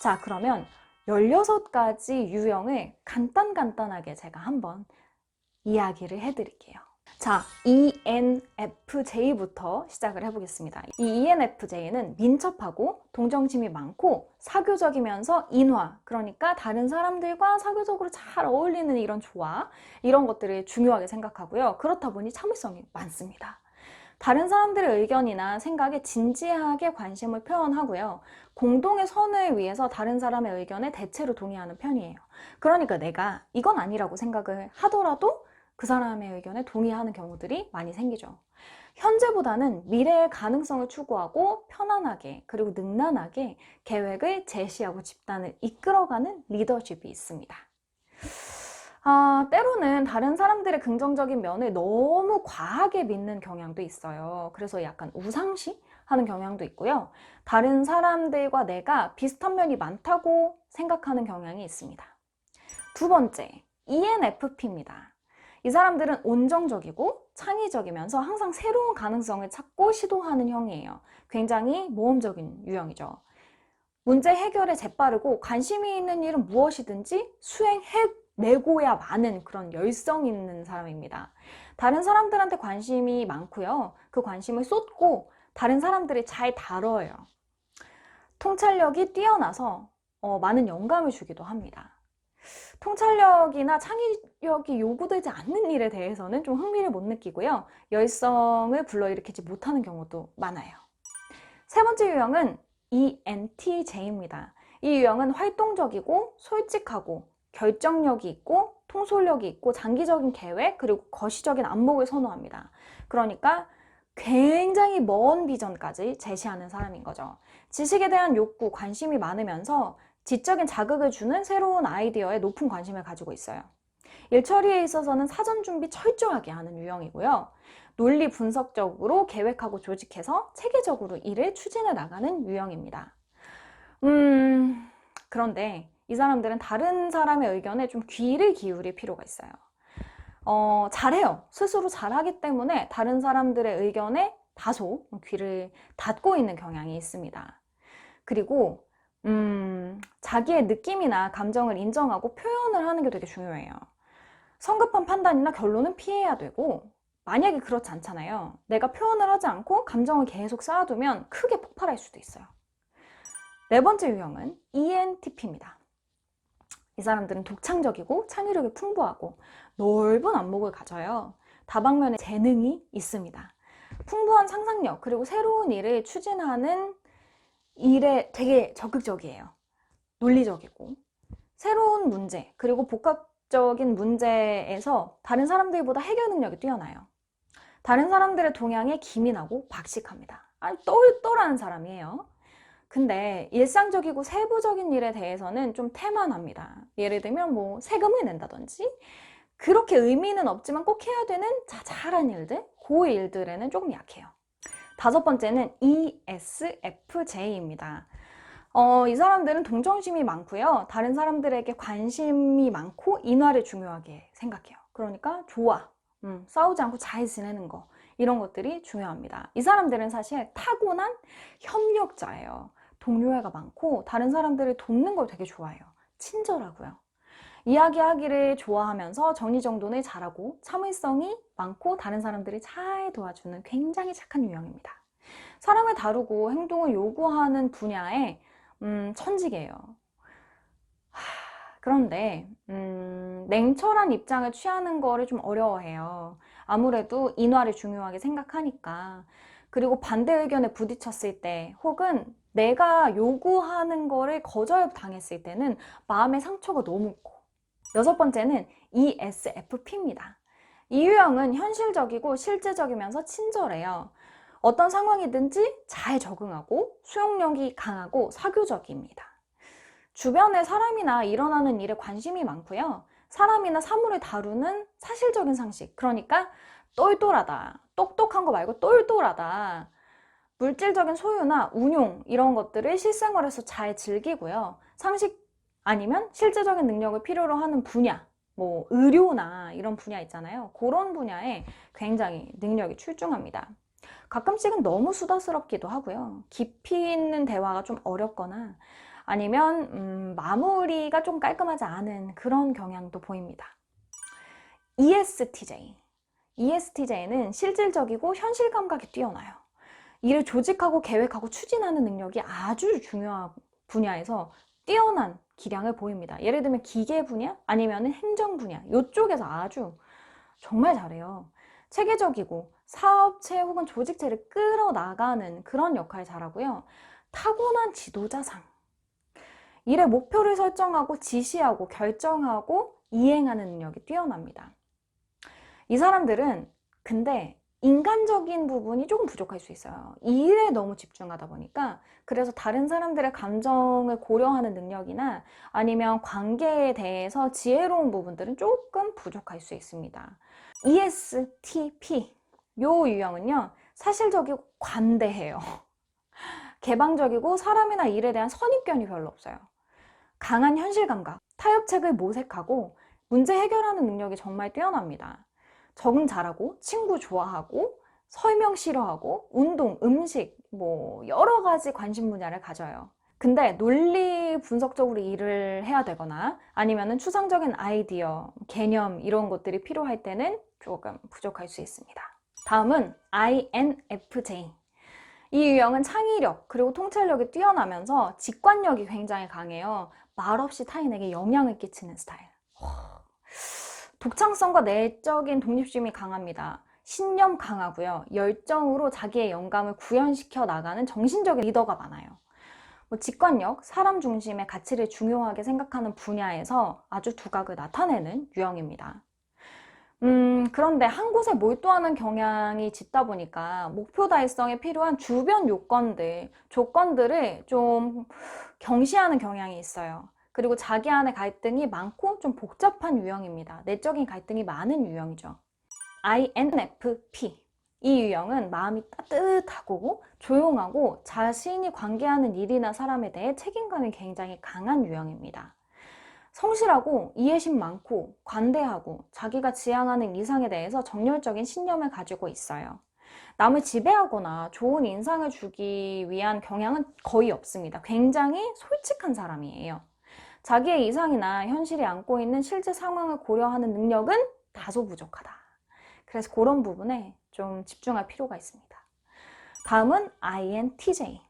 자, 그러면 16가지 유형을 간단간단하게 제가 한번 이야기를 해드릴게요. 자, ENFJ부터 시작을 해보겠습니다. 이 ENFJ는 민첩하고 동정심이 많고 사교적이면서 인화, 그러니까 다른 사람들과 사교적으로 잘 어울리는 이런 조화, 이런 것들을 중요하게 생각하고요. 그렇다 보니 참을성이 많습니다. 다른 사람들의 의견이나 생각에 진지하게 관심을 표현하고요. 공동의 선을 위해서 다른 사람의 의견에 대체로 동의하는 편이에요. 그러니까 내가 이건 아니라고 생각을 하더라도 그 사람의 의견에 동의하는 경우들이 많이 생기죠. 현재보다는 미래의 가능성을 추구하고 편안하게 그리고 능란하게 계획을 제시하고 집단을 이끌어가는 리더십이 있습니다. 아, 때로는 다른 사람들의 긍정적인 면을 너무 과하게 믿는 경향도 있어요. 그래서 약간 우상시 하는 경향도 있고요. 다른 사람들과 내가 비슷한 면이 많다고 생각하는 경향이 있습니다. 두 번째, ENFP입니다. 이 사람들은 온정적이고 창의적이면서 항상 새로운 가능성을 찾고 시도하는 형이에요. 굉장히 모험적인 유형이죠. 문제 해결에 재빠르고 관심이 있는 일은 무엇이든지 수행해 내고야 마는 그런 열성 있는 사람입니다. 다른 사람들한테 관심이 많고요. 그 관심을 쏟고 다른 사람들이 잘 다뤄요. 통찰력이 뛰어나서 어, 많은 영감을 주기도 합니다. 통찰력이나 창의력이 요구되지 않는 일에 대해서는 좀 흥미를 못 느끼고요. 열성을 불러일으키지 못하는 경우도 많아요. 세 번째 유형은 ENTJ입니다. 이 유형은 활동적이고 솔직하고 결정력이 있고 통솔력이 있고 장기적인 계획 그리고 거시적인 안목을 선호합니다. 그러니까 굉장히 먼 비전까지 제시하는 사람인 거죠. 지식에 대한 욕구, 관심이 많으면서 지적인 자극을 주는 새로운 아이디어에 높은 관심을 가지고 있어요. 일 처리에 있어서는 사전 준비 철저하게 하는 유형이고요. 논리 분석적으로 계획하고 조직해서 체계적으로 일을 추진해 나가는 유형입니다. 음, 그런데 이 사람들은 다른 사람의 의견에 좀 귀를 기울일 필요가 있어요. 어, 잘해요. 스스로 잘하기 때문에 다른 사람들의 의견에 다소 귀를 닫고 있는 경향이 있습니다. 그리고 음, 자기의 느낌이나 감정을 인정하고 표현을 하는 게 되게 중요해요. 성급한 판단이나 결론은 피해야 되고, 만약에 그렇지 않잖아요. 내가 표현을 하지 않고 감정을 계속 쌓아두면 크게 폭발할 수도 있어요. 네 번째 유형은 ENTP입니다. 이 사람들은 독창적이고 창의력이 풍부하고 넓은 안목을 가져요. 다방면에 재능이 있습니다. 풍부한 상상력, 그리고 새로운 일을 추진하는 일에 되게 적극적이에요. 논리적이고. 새로운 문제, 그리고 복합적인 문제에서 다른 사람들보다 해결 능력이 뛰어나요. 다른 사람들의 동향에 기민하고 박식합니다. 아니, 똘똘한 사람이에요. 근데 일상적이고 세부적인 일에 대해서는 좀 태만합니다. 예를 들면 뭐 세금을 낸다든지 그렇게 의미는 없지만 꼭 해야 되는 자잘한 일들, 그 일들에는 조금 약해요. 다섯 번째는 ESFJ입니다. 어, 이 사람들은 동정심이 많고요. 다른 사람들에게 관심이 많고 인화를 중요하게 생각해요. 그러니까 좋아. 음, 싸우지 않고 잘 지내는 거. 이런 것들이 중요합니다. 이 사람들은 사실 타고난 협력자예요. 동료애가 많고 다른 사람들을 돕는 걸 되게 좋아해요. 친절하고요. 이야기하기를 좋아하면서 정리정돈을 잘하고 참을성이 많고 다른 사람들을 잘 도와주는 굉장히 착한 유형입니다. 사람을 다루고 행동을 요구하는 분야에 음, 천직이에요. 하, 그런데 음, 냉철한 입장을 취하는 거를 좀 어려워해요. 아무래도 인화를 중요하게 생각하니까. 그리고 반대 의견에 부딪혔을 때 혹은 내가 요구하는 거를 거절당했을 때는 마음의 상처가 너무 커. 여섯 번째는 ESFP입니다. 이 유형은 현실적이고 실제적이면서 친절해요. 어떤 상황이든지 잘 적응하고 수용력이 강하고 사교적입니다. 주변에 사람이나 일어나는 일에 관심이 많고요. 사람이나 사물을 다루는 사실적인 상식. 그러니까 똘똘하다. 똑똑한 거 말고 똘똘하다. 물질적인 소유나 운용 이런 것들을 실생활에서 잘 즐기고요. 상식 아니면 실제적인 능력을 필요로 하는 분야, 뭐 의료나 이런 분야 있잖아요. 그런 분야에 굉장히 능력이 출중합니다. 가끔씩은 너무 수다스럽기도 하고요. 깊이 있는 대화가 좀 어렵거나 아니면 음, 마무리가 좀 깔끔하지 않은 그런 경향도 보입니다. ESTJ. ESTJ는 실질적이고 현실 감각이 뛰어나요. 일을 조직하고 계획하고 추진하는 능력이 아주 중요한 분야에서 뛰어난 기량을 보입니다. 예를 들면 기계 분야 아니면 행정 분야 이쪽에서 아주 정말 잘해요. 체계적이고 사업체 혹은 조직체를 끌어나가는 그런 역할 잘하고요. 타고난 지도자상. 일의 목표를 설정하고 지시하고 결정하고 이행하는 능력이 뛰어납니다. 이 사람들은 근데 인간적인 부분이 조금 부족할 수 있어요. 이 일에 너무 집중하다 보니까 그래서 다른 사람들의 감정을 고려하는 능력이나 아니면 관계에 대해서 지혜로운 부분들은 조금 부족할 수 있습니다. ESTP 요 유형은요 사실적이고 관대해요. 개방적이고 사람이나 일에 대한 선입견이 별로 없어요. 강한 현실 감각, 타협책을 모색하고 문제 해결하는 능력이 정말 뛰어납니다. 적응 잘하고 친구 좋아하고 설명 싫어하고 운동, 음식 뭐 여러 가지 관심 분야를 가져요. 근데 논리 분석적으로 일을 해야 되거나 아니면은 추상적인 아이디어, 개념 이런 것들이 필요할 때는 조금 부족할 수 있습니다. 다음은 INFJ. 이 유형은 창의력 그리고 통찰력이 뛰어나면서 직관력이 굉장히 강해요. 말없이 타인에게 영향을 끼치는 스타일. 독창성과 내적인 독립심이 강합니다. 신념 강하고요. 열정으로 자기의 영감을 구현시켜 나가는 정신적인 리더가 많아요. 뭐 직관력, 사람 중심의 가치를 중요하게 생각하는 분야에서 아주 두각을 나타내는 유형입니다. 음, 그런데 한 곳에 몰두하는 경향이 짙다 보니까 목표 달성에 필요한 주변 요건들, 조건들을 좀 경시하는 경향이 있어요. 그리고 자기 안에 갈등이 많고 좀 복잡한 유형입니다. 내적인 갈등이 많은 유형이죠. INFP. 이 유형은 마음이 따뜻하고 조용하고 자신이 관계하는 일이나 사람에 대해 책임감이 굉장히 강한 유형입니다. 성실하고 이해심 많고 관대하고 자기가 지향하는 이상에 대해서 정열적인 신념을 가지고 있어요. 남을 지배하거나 좋은 인상을 주기 위한 경향은 거의 없습니다. 굉장히 솔직한 사람이에요. 자기의 이상이나 현실이 안고 있는 실제 상황을 고려하는 능력은 다소 부족하다. 그래서 그런 부분에 좀 집중할 필요가 있습니다. 다음은 INTJ.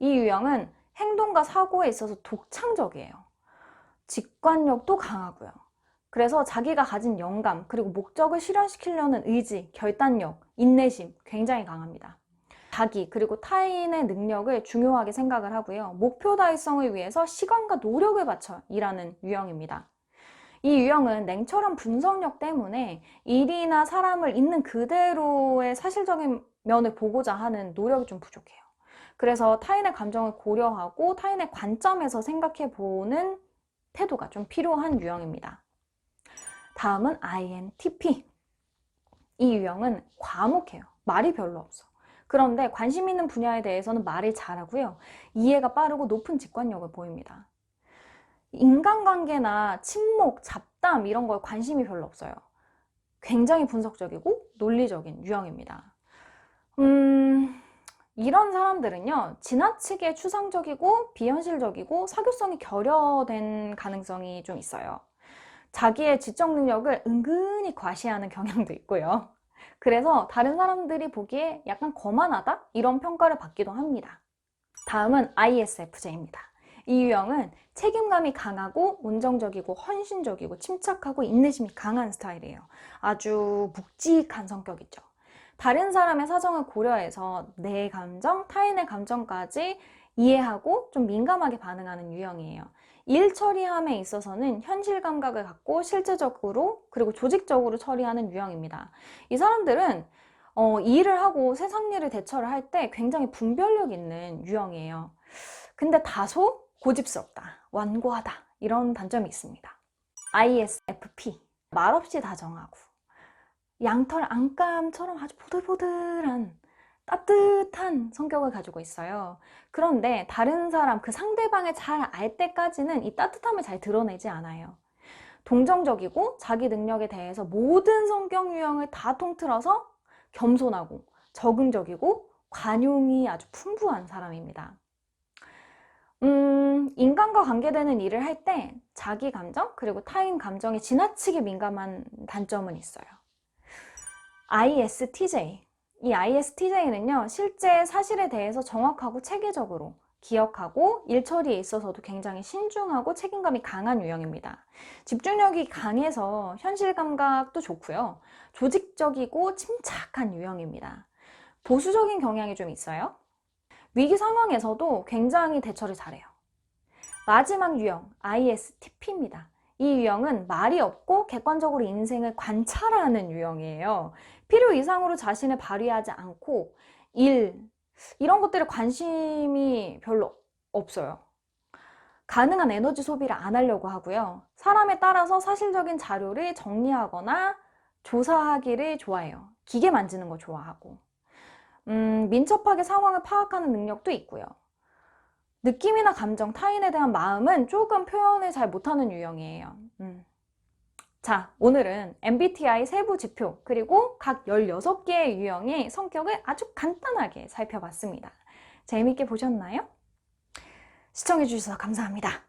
이 유형은 행동과 사고에 있어서 독창적이에요. 직관력도 강하고요. 그래서 자기가 가진 영감, 그리고 목적을 실현시키려는 의지, 결단력, 인내심 굉장히 강합니다. 자기, 그리고 타인의 능력을 중요하게 생각을 하고요. 목표 달성을 위해서 시간과 노력을 바쳐 일하는 유형입니다. 이 유형은 냉철한 분석력 때문에 일이나 사람을 있는 그대로의 사실적인 면을 보고자 하는 노력이 좀 부족해요. 그래서 타인의 감정을 고려하고 타인의 관점에서 생각해 보는 태도가 좀 필요한 유형입니다. 다음은 INTP. 이 유형은 과묵해요. 말이 별로 없어. 그런데 관심 있는 분야에 대해서는 말을 잘하고요. 이해가 빠르고 높은 직관력을 보입니다. 인간관계나 친목, 잡담 이런 거에 관심이 별로 없어요. 굉장히 분석적이고 논리적인 유형입니다. 음, 이런 사람들은요, 지나치게 추상적이고 비현실적이고 사교성이 결여된 가능성이 좀 있어요. 자기의 지적 능력을 은근히 과시하는 경향도 있고요. 그래서 다른 사람들이 보기에 약간 거만하다? 이런 평가를 받기도 합니다. 다음은 ISFJ입니다. 이 유형은 책임감이 강하고 온정적이고 헌신적이고 침착하고 인내심이 강한 스타일이에요. 아주 묵직한 성격이죠. 다른 사람의 사정을 고려해서 내 감정, 타인의 감정까지 이해하고 좀 민감하게 반응하는 유형이에요. 일 처리함에 있어서는 현실 감각을 갖고 실제적으로 그리고 조직적으로 처리하는 유형입니다. 이 사람들은 어, 일을 하고 세상 일을 대처를 할 때 굉장히 분별력 있는 유형이에요. 근데 다소 고집스럽다, 완고하다 이런 단점이 있습니다. ISFP 말없이 다정하고 양털 안감처럼 아주 보들보들한 따뜻한 성격을 가지고 있어요. 그런데 다른 사람, 그 상대방을 잘 알 때까지는 이 따뜻함을 잘 드러내지 않아요. 동정적이고 자기 능력에 대해서 모든 성격 유형을 다 통틀어서 겸손하고 적응적이고 관용이 아주 풍부한 사람입니다. 음, 인간과 관계되는 일을 할 때 자기 감정 그리고 타인 감정에 지나치게 민감한 단점은 있어요. ISTJ. 이 ISTJ는요, 실제 사실에 대해서 정확하고 체계적으로 기억하고 일 처리에 있어서도 굉장히 신중하고 책임감이 강한 유형입니다. 집중력이 강해서 현실 감각도 좋고요. 조직적이고 침착한 유형입니다. 보수적인 경향이 좀 있어요. 위기 상황에서도 굉장히 대처를 잘해요. 마지막 유형, ISTP입니다. 이 유형은 말이 없고 객관적으로 인생을 관찰하는 유형이에요. 필요 이상으로 자신을 발휘하지 않고 일, 이런 것들에 관심이 별로 없어요. 가능한 에너지 소비를 안 하려고 하고요. 사람에 따라서 사실적인 자료를 정리하거나 조사하기를 좋아해요. 기계 만지는 거 좋아하고. 음, 민첩하게 상황을 파악하는 능력도 있고요. 느낌이나 감정, 타인에 대한 마음은 조금 표현을 잘 못하는 유형이에요. 음. 자, 오늘은 MBTI 세부 지표, 그리고 각 16개의 유형의 성격을 아주 간단하게 살펴봤습니다. 재미있게 보셨나요? 시청해주셔서 감사합니다.